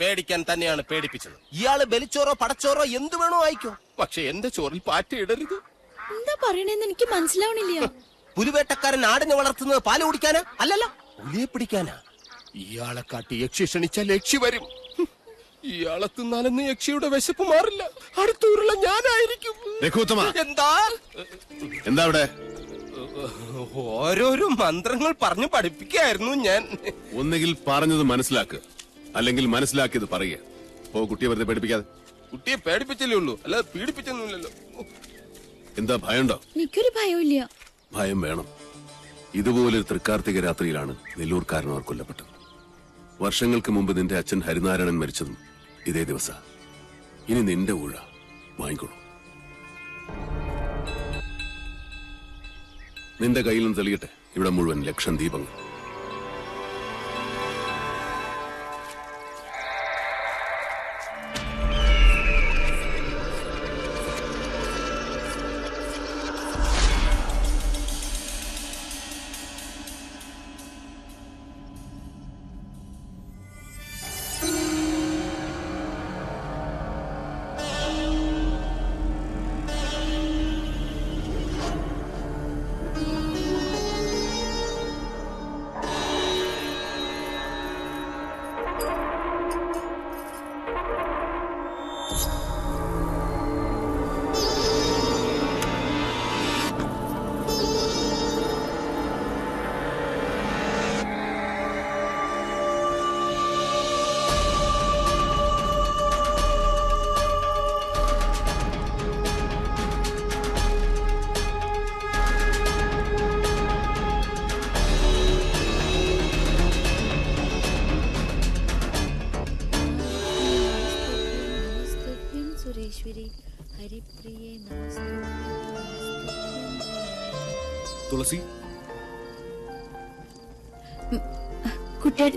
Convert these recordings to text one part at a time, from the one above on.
പേടിക്കാൻ തന്നെയാണ് പേടിപ്പിച്ചത്. ഇയാൾ ബലിച്ചോറോ പടച്ചോറോ എന്ത് വേണോ ആയിക്കോ പക്ഷെ എന്റെ ചോറിൽ പാറ്റ ഇടരുത്. എന്താ പറയണെന്ന് എനിക്ക് മനസ്സിലാവണില്ല. പുലിവേട്ടക്കാരൻ ആടിനെ വളർത്തുന്നത് പാൽ കുടിക്കാനാ? അല്ലല്ല പുലിയെ പിടിക്കാനാ. ഇയാളെ കാട്ടി യക്ഷി ക്ഷണിച്ചാൽ യക്ഷി വരും. ഇയാളെ തിന്നാലെന്ന് യക്ഷിയുടെ വിശപ്പ് മാറില്ല. അടുത്തൂരുള്ള ഞാനായിരിക്കും. എന്താ? എന്താ അവിടെ? ഓരോരോ മന്ത്രങ്ങൾ പറഞ്ഞു പഠിപ്പിക്കായിരുന്നു ഞാൻ. ഒന്നുകിൽ പറഞ്ഞത് മനസ്സിലാക്ക് അല്ലെങ്കിൽ മനസ്സിലാക്കിയത് പറയുക. ഓ കുട്ടിയെ വെറുതെ പേടിപ്പിക്കാതെ. കുട്ടിയെ പേടിപ്പിച്ചല്ലേ ഉള്ളൂ. അല്ലാതെ പീഡിപ്പിച്ചൊന്നുമില്ലല്ലോ. എന്താ ഭയമുണ്ടോ? എനിക്കൊരു ഭയമില്ല ഭയം വേണം. ഇതുപോലൊരു തൃക്കാർത്തിക രാത്രിയിലാണ് നെല്ലൂർക്കാരനവർ കൊല്ലപ്പെട്ടത്. വർഷങ്ങൾക്ക് മുമ്പ് നിന്റെ അച്ഛൻ ഹരിനാരായണൻ മരിച്ചതും ഇതേ ദിവസ. ഇനി നിന്റെ ഊഴ വാങ്ങിക്കോളൂ നിന്റെ കയ്യിലും തെളിയട്ടെ. ഇവിടെ മുഴുവൻ ലക്ഷം ദീപങ്ങൾ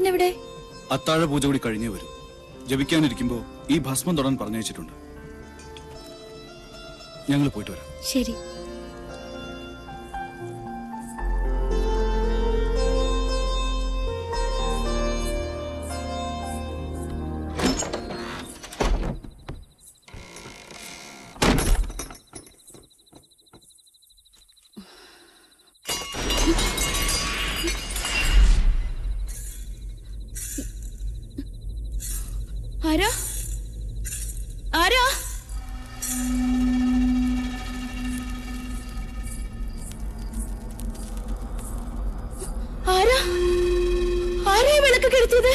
എവിടെ അത്താഴ പൂജ കൂടി കഴിഞ്ഞേ വരും. ജപിക്കാനിരിക്കുമ്പോ ഈ ഭസ്മം തൊടാൻ പറഞ്ഞയച്ചിട്ടുണ്ട്. ഞങ്ങൾ പോയിട്ട് വരാം. ശരി. ആരാ ഈ വിളക്ക് കെടുത്തിയത്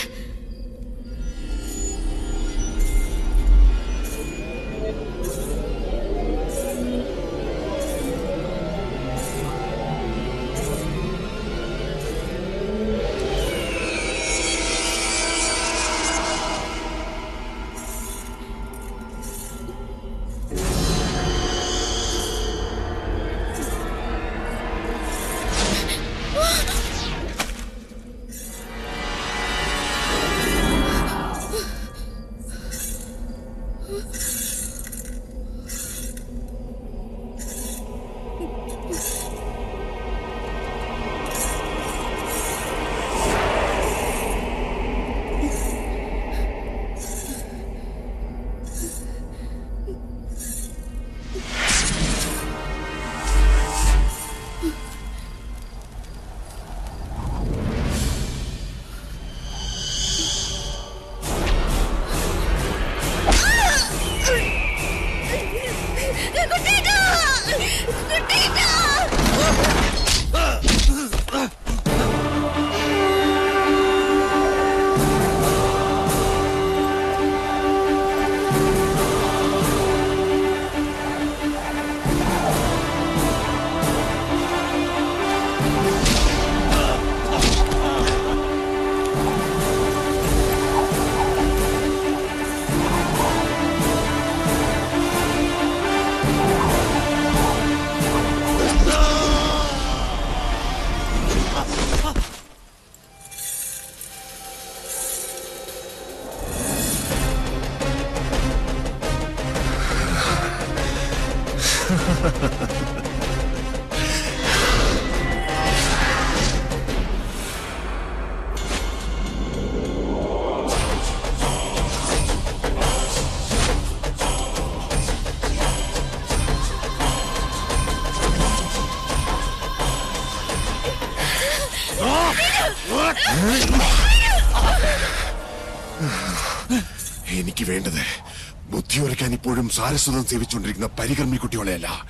സാരസ്വതം സേവിച്ചുകൊണ്ടിരിക്കുന്ന പരികർമ്മി കുട്ടികളെയല്ല.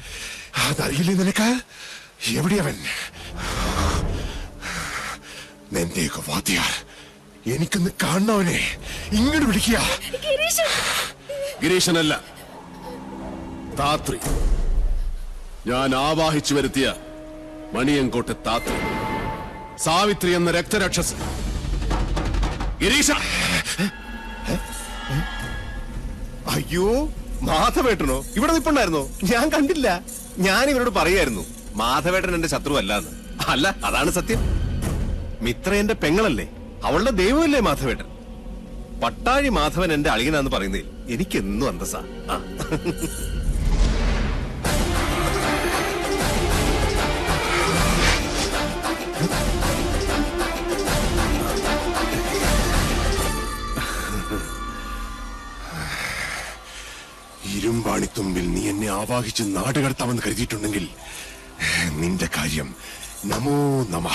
അതറിയില്ലേ നിനക്ക്? എവിടെയവൻ നിന്റെയൊക്കെ വാദ്യാർ എനിക്കൊന്ന് കാണണവനെ. ഇങ്ങോട്ട് വിളിക്കുക. ഗിരീശനല്ല. താത്രി. ഞാൻ ആവാഹിച്ചു വരുത്തിയ മണിയങ്കോട്ടെ താത്രി. സാവിത്രി എന്ന രക്തരാക്ഷസ് ഗിരീശ! അയ്യോ! മാധവേട്ടനോ? ഇവിടെ നിപ്പുണ്ടായിരുന്നോ? ഞാൻ കണ്ടില്ല. ഞാൻ ഇവരോട് പറയായിരുന്നു മാധവേട്ടൻ എന്റെ ശത്രു അല്ലാന്ന് അല്ല അതാണ് സത്യം. മിത്ര എന്റെ പെങ്ങളല്ലേ? അവളുടെ ദൈവമല്ലേ മാധവേട്ടൻ? പട്ടാഴി മാധവൻ എന്റെ അളിയനാന്ന് പറയുന്നതിൽ എനിക്കെന്നും അന്തസ്സാ. ആ. ഇരുമ്പാണിത്തുമ്പിൽ നീ എന്നെ ആവാഹിച്ച് നാടുകടത്താമെന്ന് കരുതിയിട്ടുണ്ടെങ്കിൽ നിന്റെ കാര്യം നമോ നമ.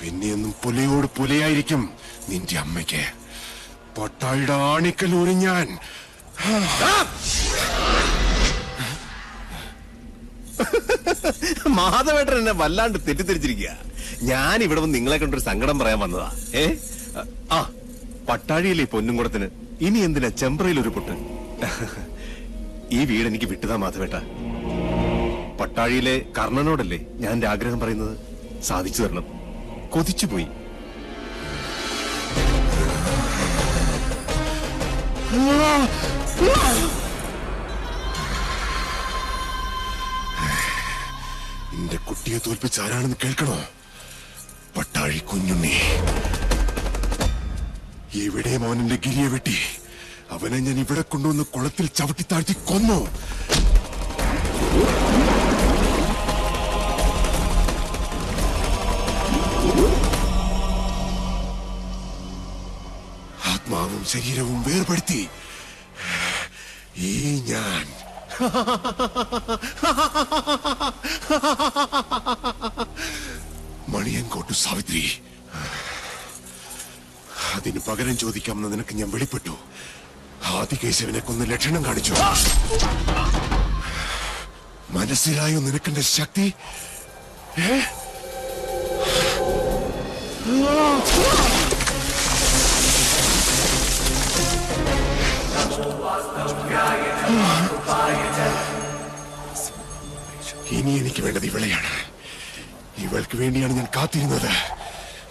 പിന്നെയൊന്നും പുലയോട് പുലയായിരിക്കും നിന്റെ അമ്മയ്ക്ക്. പട്ടായുടെ ആണിക്കലൂരി ഞാൻ മാധവേട്ടൻ എന്നെ വല്ലാണ്ട് തെറ്റിദ്ധരിച്ചിരിക്കുക ഞാൻ ഇവിടെ വന്ന് നിങ്ങളെ കണ്ടൊരു സങ്കടം പറയാൻ വന്നതാ. ഏ? ആ പട്ടാഴിയിലെ പൊന്നുംകുടത്തിന് ഇനി എന്തിനാ ചെമ്പ്രയിൽ ഒരു പൊട്ട്? ഈ വീട് എനിക്ക് വിട്ടുതാ മാധവേട്ട. പട്ടാഴിയിലെ കർണനോടല്ലേ ഞാൻ എന്റെ ആഗ്രഹം പറയുന്നത്? സാധിച്ചു തരണം. കൊതിച്ചുപോയി നിന്റെ കുട്ടിയെ തോൽപ്പിച്ച് ആരാണെന്ന് കേൾക്കണോ? പട്ടാഴി കുഞ്ഞുണ്ണി. എവിടെയും അവനെന്റെ ഗിരിയെ വെട്ടി. അവനെ ഞാൻ ഇവിടെ കൊണ്ടുവന്ന് കുളത്തിൽ ചവിട്ടി താഴ്ത്തി കൊന്നു. ആത്മാവും ശരീരവും വേർപെടുത്തി. ഈ ഞാൻ. മണിയൻകോട്ടു സാവിത്രി അതിന് പകരം ചോദിക്കാമെന്ന് നിനക്ക് ഞാൻ വെളിപ്പെട്ടു. ആദികേശവനെ കൊന്ന് ലക്ഷണം കാണിച്ചു. മനസ്സിലായോ നിനക്കെന്റെ ശക്തി? ഇനി എനിക്ക് വേണ്ടത് ഇവളെയാണ്. ഇവൾക്ക് വേണ്ടിയാണ് ഞാൻ കാത്തിരുന്നത്.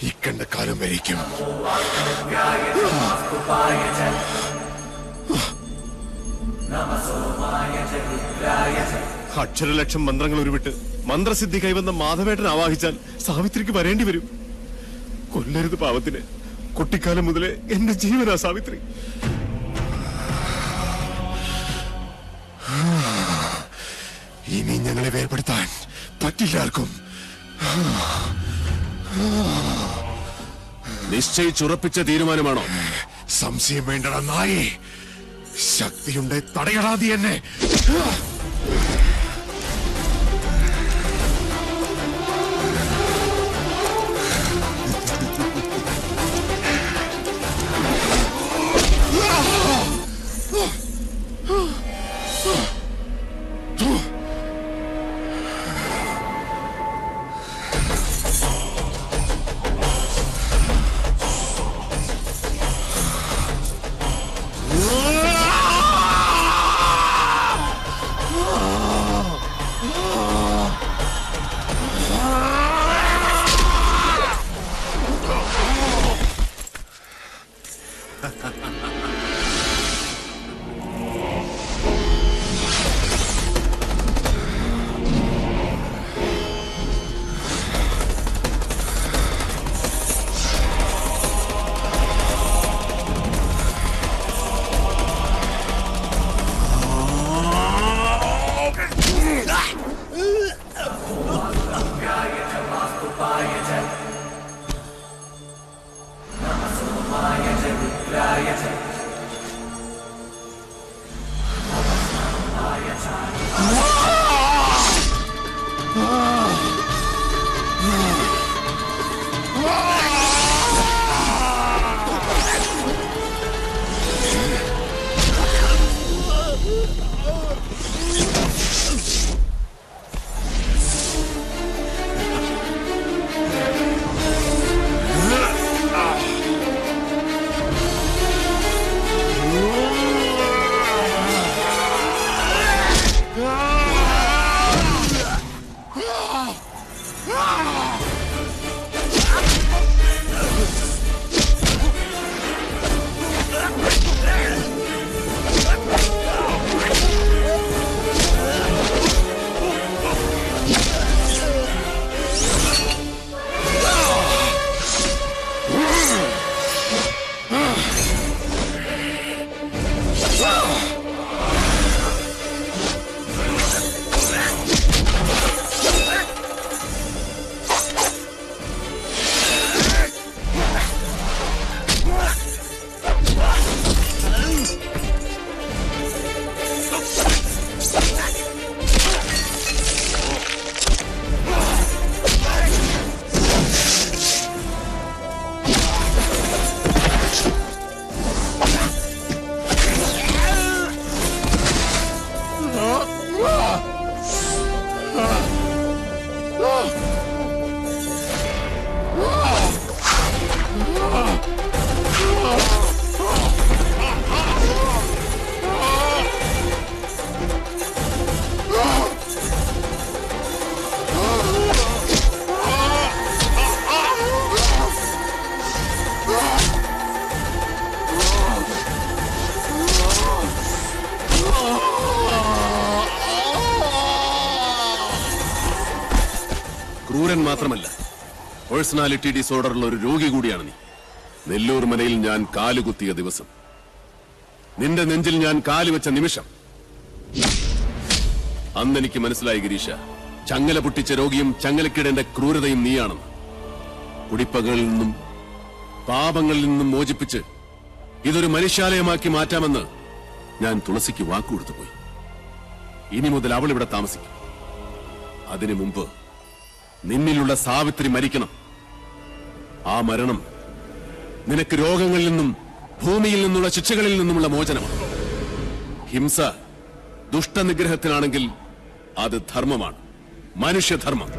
ഇക്കണ്ട കാലം വരേക്കും അക്ഷരലക്ഷം മന്ത്രങ്ങൾ ഉരുവിട്ട് മന്ത്രസിദ്ധി കൈവന്ന മാധവേട്ടൻ ആവാഹിച്ചാൽ സാവിത്രിക്ക് വരേണ്ടി വരും. കൊല്ലരുത് പാവത്തിന്. കുട്ടിക്കാലം മുതലേ എന്റെ ജീവനാ സാവിത്രി. ഇനി ഞങ്ങളെ വേർപെടുത്താൻ പറ്റില്ല ആർക്കും. നിശ്ചയിച്ചുറപ്പിച്ച തീരുമാനമാണോ? സംശയം വേണ്ടടാ നായേ. ശക്തിയുണ്ടെ തടയടാതി എന്നെ. ക്രൂരൻ മാത്രമല്ല. പേഴ്സണാലിറ്റി ഡിസോർഡറുള്ള ഒരു രോഗി കൂടിയാണ് നീ. നെല്ലൂർ മലയിൽ ഞാൻ കാലുകുത്തിയ ദിവസം. നിന്റെ നെഞ്ചിൽ ഞാൻ കാലുവെച്ച നിമിഷം. അന്ന് എനിക്ക് മനസ്സിലായി ഗിരീഷ. ചങ്ങല പൊട്ടിച്ച രോഗിയും ചങ്ങലക്കിടേണ്ട ക്രൂരതയും നീയാണെന്ന്. കുടിപ്പകളിൽ നിന്നും പാപങ്ങളിൽ നിന്നും മോചിപ്പിച്ച് ഇതൊരു മനുഷ്യാലയമാക്കി മാറ്റാമെന്ന് ഞാൻ തുളസിക്ക് വാക്കുകൊടുത്തു പോയി ഇനി മുതൽ അവൾ ഇവിടെ താമസിക്കും. അതിനു മുമ്പ് നിന്നിലുള്ള സാവിത്രി മരിക്കണം. ആ മരണം നിനക്ക് രോഗങ്ങളിൽ നിന്നും ഭൂമിയിൽ നിന്നുള്ള ശിക്ഷകളിൽ നിന്നുമുള്ള മോചനമാണ്. ഹിംസ ദുഷ്ടനിഗ്രഹത്തിനാണെങ്കിൽ അത് ധർമ്മമാണ്. മനുഷ്യധർമ്മം.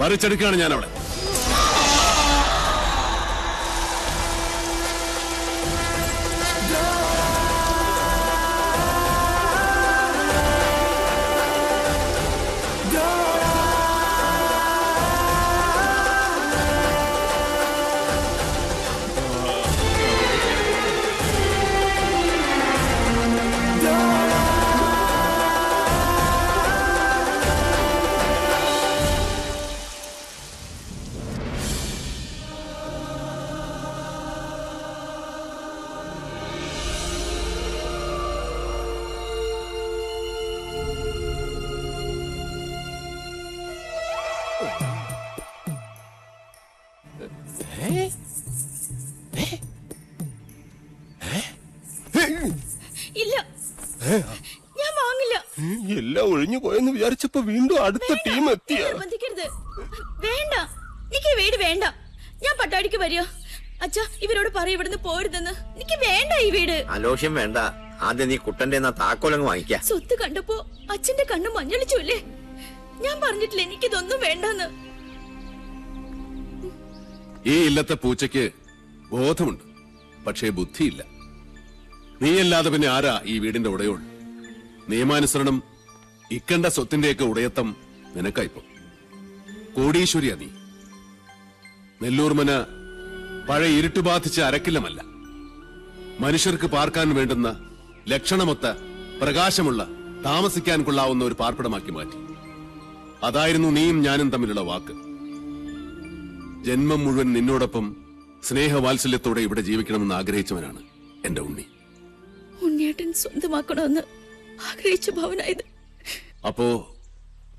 പറിച്ചെടുക്കുകയാണ് ഞാൻ അവിടെ വിചാരിച്ചപ്പോ വീണ്ടും അടുത്ത ടീം എത്തിയ. നിർബന്ധിക്കരുത് വേണ്ട. എനിക്ക് ഈ വീട് വേണ്ട. ഞാൻ പട്ടാടിക്ക് വരുമോ അച്ഛ ഇവരോട് പറയും ഇവിടുന്ന് പോരുതെന്ന്. എനിക്ക് വേണ്ട ഈ വീട്. അലോഷ്യം വേണ്ട. ആദ്യം നീ കുട്ടന്റെ താക്കോലങ്ങ് വാങ്ങിക്ക. സ്വത്ത് കണ്ടപ്പോ അച്ഛന്റെ കണ്ണ് മഞ്ഞളിച്ചു അല്ലേ? ഞാൻ പറഞ്ഞിട്ടില്ല എനിക്കിതൊന്നും വേണ്ടെന്ന്. ഈ ഇല്ലത്തെ പൂച്ചയ്ക്ക് ബോധമുണ്ട് പക്ഷേ ബുദ്ധിയില്ല. നീയല്ലാതെ പിന്നെ ആരാ ഈ വീടിന്റെ ഉടയോൾ? നിയമാനുസരണം ഇക്കണ്ട സ്വത്തിന്റെയൊക്കെ ഉടയത്തം നിനക്കായിപ്പോ. കോടീശ്വരിയാ നീ. നെല്ലൂർമന പഴയ ഇരുട്ട് ബാധിച്ച അരക്കില്ലമല്ല. മനുഷ്യർക്ക് പാർക്കാൻ വേണ്ടുന്ന ലക്ഷണമൊത്ത പ്രകാശമുള്ള താമസിക്കാൻ കൊള്ളാവുന്ന ഒരു പാർപ്പിടമാക്കി മാറ്റി. അതായിരുന്നു നീയും ഞാനും തമ്മിലുള്ള വാക്ക്. ജന്മം മുഴുവൻ നിന്നോടൊപ്പം സ്നേഹവാത്സല്യത്തോടെ ഇവിടെ ജീവിക്കണമെന്ന് ആഗ്രഹിച്ചവനാണ് എന്റെ ഉണ്ണി. ഉണ്ണിയേട്ടൻ സ്വന്തമാക്കണമെന്ന് ആഗ്രഹിച്ച ഭവനായത് അപ്പോ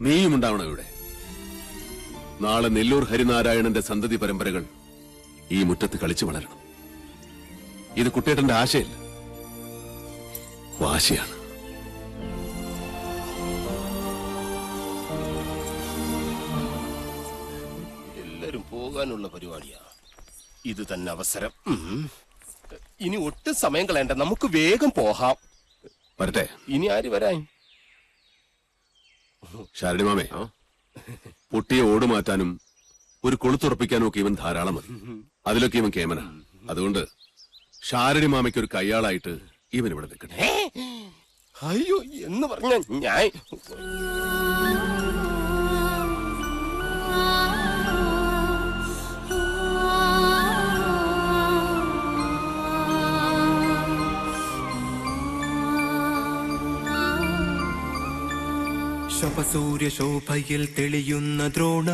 നീയും ഉണ്ടാവണം ഇവിടെ. നാളെ നെല്ലൂർ ഹരിനാരായണന്റെ സന്തതി പരമ്പരകൾ ഈ മുറ്റത്ത് കളിച്ചു വളരണം. ഇത് കുട്ടേട്ടന്റെ ആശയല്ല. വാശിയാണ്. എല്ലാരും പോകാനുള്ള പരിപാടിയാ. ഇത് തന്നെ അവസരം. ഇനി ഒട്ടും സമയം കളയണ്ട. നമുക്ക് വേഗം പോകാം. വരട്ടെ. ഇനി ആര് വരാൻ? ശാരണി മാമേ പൊട്ടിയ ഓട് മാറ്റാനും ഒരു കൊളുത്തുറപ്പിക്കാനും ഒക്കെ ഇവൻ ധാരാളം മതി അതിലൊക്കെ ഇവൻ കേമന. അതുകൊണ്ട് ശാരണി മാമയ്ക്ക് ഒരു കയ്യാളായിട്ട് ഇവൻ ഇവിടെ നിൽക്കട്ടെ. അയ്യോ എന്ന് പറഞ്ഞ ഞാൻ സൂര്യശോഭയിൽ തെളിയുന്ന ദ്രോണ.